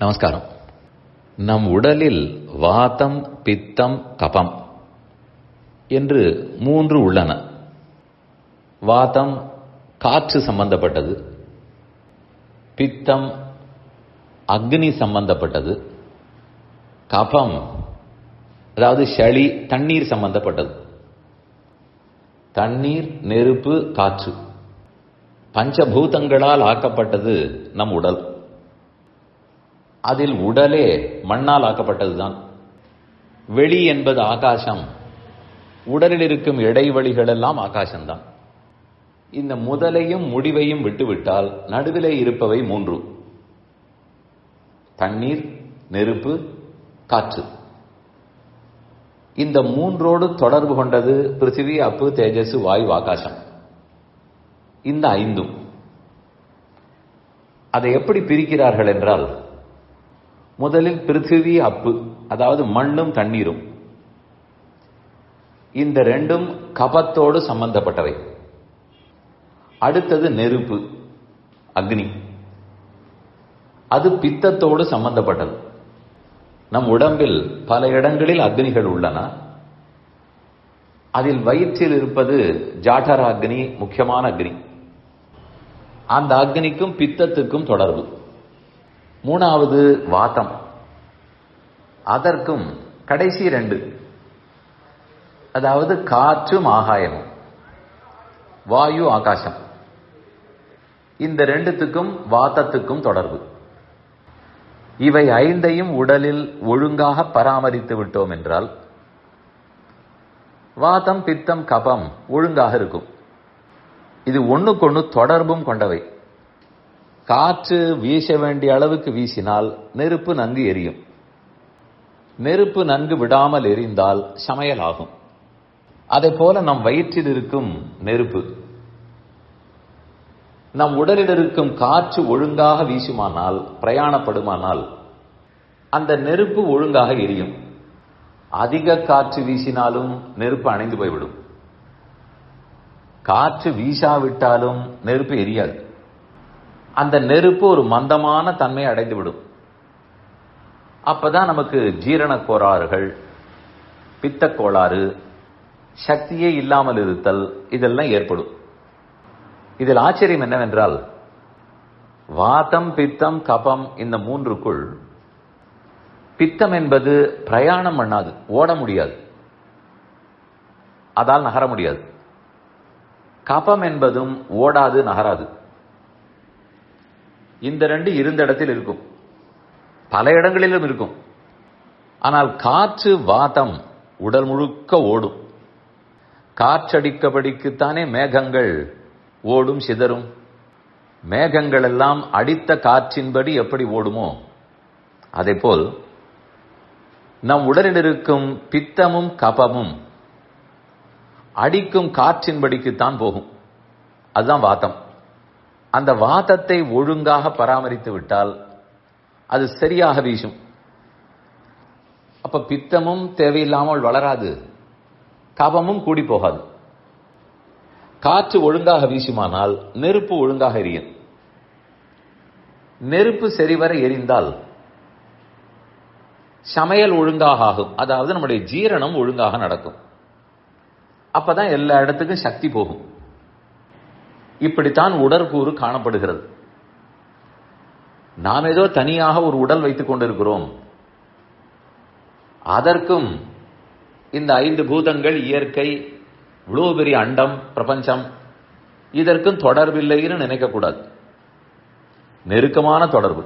நமஸ்காரம். நம் உடலில் வாதம் பித்தம் கபம் என்று மூன்று உள்ளன. வாதம் காற்று சம்பந்தப்பட்டது பித்தம் அக்னி சம்பந்தப்பட்டது கபம் அதாவது சளி தண்ணீர் சம்பந்தப்பட்டது. தண்ணீர் நெருப்பு காற்று பஞ்சபூதங்களால் ஆக்கப்பட்டது நம் உடல். அதில் உடலே மண்ணால் ஆக்கப்பட்டதுதான். வெளி என்பது ஆகாசம். உடலில் இருக்கும் இடைவெளிகள் எல்லாம் ஆகாசம்தான். இந்த முதலையும் முடிவையும் விட்டுவிட்டால் நடுவிலே இருப்பவை மூன்று. தண்ணீர் நெருப்பு காற்று. இந்த மூன்றோடு தொடர்பு கொண்டது பிருத்திவி அப்பு தேஜஸ் வாயு ஆகாசம். இந்த ஐந்தும். அதை எப்படி பிரிக்கிறார்கள் என்றால் முதலில் பிருத்திவி அப்பு அதாவது மண்ணும் தண்ணீரும். இந்த ரெண்டும் கபத்தோடு சம்பந்தப்பட்டவை. அடுத்தது நெருப்பு அக்னி. அது பித்தத்தோடு சம்பந்தப்பட்டது. நம் உடம்பில் பல இடங்களில் அக்னிகள் உள்ளன. அதில் வயிற்றில் இருப்பது ஜாட்டர அக்னி முக்கியமான அக்னி. அந்த அக்னிக்கும் பித்தத்துக்கும் தொடர்பு. மூணாவது வாதம் அதற்கும் கடைசி ரெண்டு. அதாவது காற்றும் ஆகாயமும். வாயு ஆகாசம். இந்த ரெண்டுத்துக்கும் வாதத்துக்கும் தொடர்பு. இவை ஐந்தையும் உடலில் ஒழுங்காக பராமரித்து விட்டோம் என்றால் வாதம் பித்தம் கபம் ஒழுங்காக இருக்கும். இது ஒன்றுக்கொன்று தொடர்பும் கொண்டவை. காற்று வீச வேண்டிய அளவுக்கு வீசினால் நெருப்பு நன்கு எரியும். நெருப்பு நன்கு விடாமல் எரிந்தால் சமையல் ஆகும் அதை போல நம் வயிற்றில் இருக்கும் நெருப்பு. நம் உடலில் இருக்கும் காற்று ஒழுங்காக வீசுமானால் பிரயாணப்படுமானால் அந்த நெருப்பு ஒழுங்காக எரியும். அதிக காற்று வீசினாலும் நெருப்பு அணைந்து போய்விடும். காற்று வீசாவிட்டாலும் நெருப்பு எரியாது. அந்த நெருப்பு ஒரு மந்தமான தன்மை அடைந்துவிடும். அப்பதான் நமக்கு ஜீரண கோளாறுகள் பித்த கோளாறு சக்தியே இல்லாமல் இருத்தல் இதெல்லாம் ஏற்படும். இதில் ஆச்சரியம் என்னவென்றால் வாதம் பித்தம் கபம் இந்த மூன்றுக்குள் பித்தம் என்பது பிரயாணம் பண்ணாது ஓட முடியாது. அதால் நகர முடியாது. கபம் என்பதும் ஓடாது நகராது. இந்த ரெண்டு இருந்த இடத்தில் இருக்கும். பல இடங்களிலும் இருக்கும். ஆனால் காற்று வாதம் உடல் முழுக்க ஓடும். காற்றடிக்கபடிக்குத்தானே மேகங்கள் ஓடும் சிதறும். மேகங்கள் எல்லாம் அடித்த காற்றின்படி எப்படி ஓடுமோ அதே போல் நம் உடலில் இருக்கும் பித்தமும் கபமும் அடிக்கும் காற்றின்படிக்குத்தான் போகும். அதுதான் வாதம். அந்த வாதத்தை ஒழுங்காக பராமரித்து விட்டால் அது சரியாக வீசும். அப்ப பித்தமும் தேவையில்லாமல் வளராது. கபமும் கூடி போகாது. காற்று ஒழுங்காக வீசுமானால் நெருப்பு ஒழுங்காக எரியும். நெருப்பு சரிவர எரிந்தால் சமையல் ஒழுங்காக ஆகும். அதாவது நம்முடைய ஜீரணம் ஒழுங்காக நடக்கும். அப்பதான் எல்லா இடத்துக்கும் சக்தி போகும். இப்படித்தான் உடற்கூறு காணப்படுகிறது. நாம் ஏதோ தனியாக ஒரு உடல் வைத்துக் கொண்டிருக்கிறோம். அதற்கும் இந்த ஐந்து பூதங்கள் இயற்கை இவ்வளோ பெரிய அண்டம் பிரபஞ்சம் இதற்கும் தொடர்பில்லைன்னு நினைக்கக்கூடாது. நெருக்கமான தொடர்பு.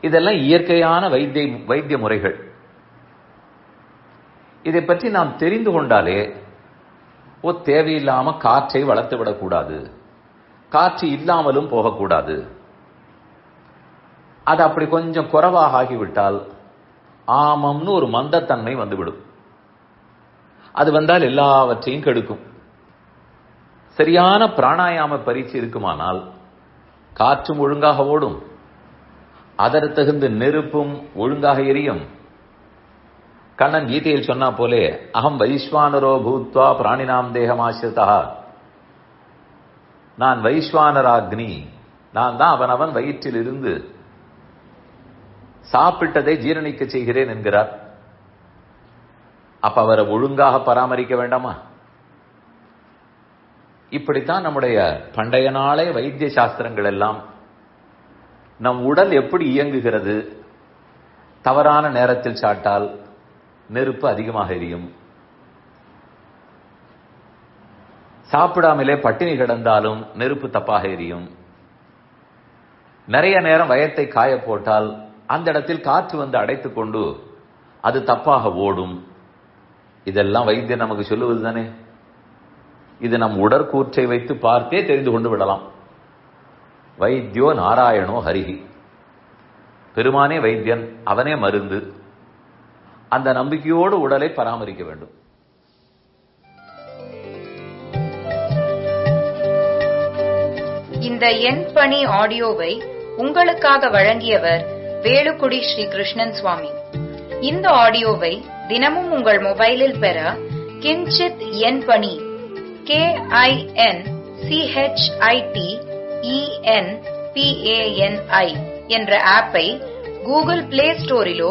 இதெல்லாம் இயற்கையான வைத்திய வைத்திய முறைகள். இதை பற்றி நாம் தெரிந்து கொண்டாலே ஓ தேவையில்லாம காற்றை வளர்த்து விடக்கூடாது. காற்று இல்லாமலும் போகக்கூடாது. அது அப்படி கொஞ்சம் குறைவாக ஆகிவிட்டால் ஆமம்னு ஒரு மந்தத்தன்மை வந்துவிடும். அது வந்தால் எல்லாவற்றையும் கெடுக்கும். சரியான பிராணாயாம பரீட்சை இருக்குமானால் காற்றும் ஒழுங்காக ஓடும். அதற்கு தகுந்த நெருப்பும் ஒழுங்காக எரியும். கண்ணன் கீதையில் சொன்னா போலே அகம் வைஸ்வானரோ பூத்வா பிராணினாம் தேகமாசிரிதா. நான் வைஸ்வானராக்னி. நான் தான் அவன் அவன் வயிற்றில் இருந்து சாப்பிட்டதை ஜீரணிக்க செய்கிறேன் என்கிறார். அப்ப அவரை ஒழுங்காக பராமரிக்க வேண்டாமா? இப்படித்தான் நம்முடைய பண்டைய நாளே வைத்திய சாஸ்திரங்கள் எல்லாம் நம் உடல் எப்படி இயங்குகிறது? தவறான நேரத்தில் சாட்டால் நெருப்பு அதிகமாக எரியும். சாப்பிடாமலே பட்டினி கிடந்தாலும் நெருப்பு தப்பாக எரியும். நிறைய நேரம் வயத்தை காய போட்டால் அந்த இடத்தில் காற்று வந்து அடைத்துக் கொண்டு அது தப்பாக ஓடும். இதெல்லாம் வைத்தியர் நமக்கு சொல்லுவது தானே இது நம் உடற்கூற்றை வைத்து பார்த்தே தெரிந்து கொண்டு விடலாம். வைத்தியோ நாராயணோ ஹரிஹி. பெருமானே வைத்தியன் அவனே மருந்து. அந்த நம்பிக்கையோடு உடலை பராமரிக்க வேண்டும். இந்த எண் பணி ஆடியோவை உங்களுக்காக வழங்கியவர் வேலுக்குடி ஸ்ரீ கிருஷ்ணன் சுவாமி. இந்த ஆடியோவை தினமும் உங்கள் மொபைலில் பெற கிஞ்சித் எண் பணி கே ஐ என் சிஹெச்ஐடி இஎன் பிஏஎன்ஐ என்ற ஆப்பை கூகுள் பிளே ஸ்டோரிலோ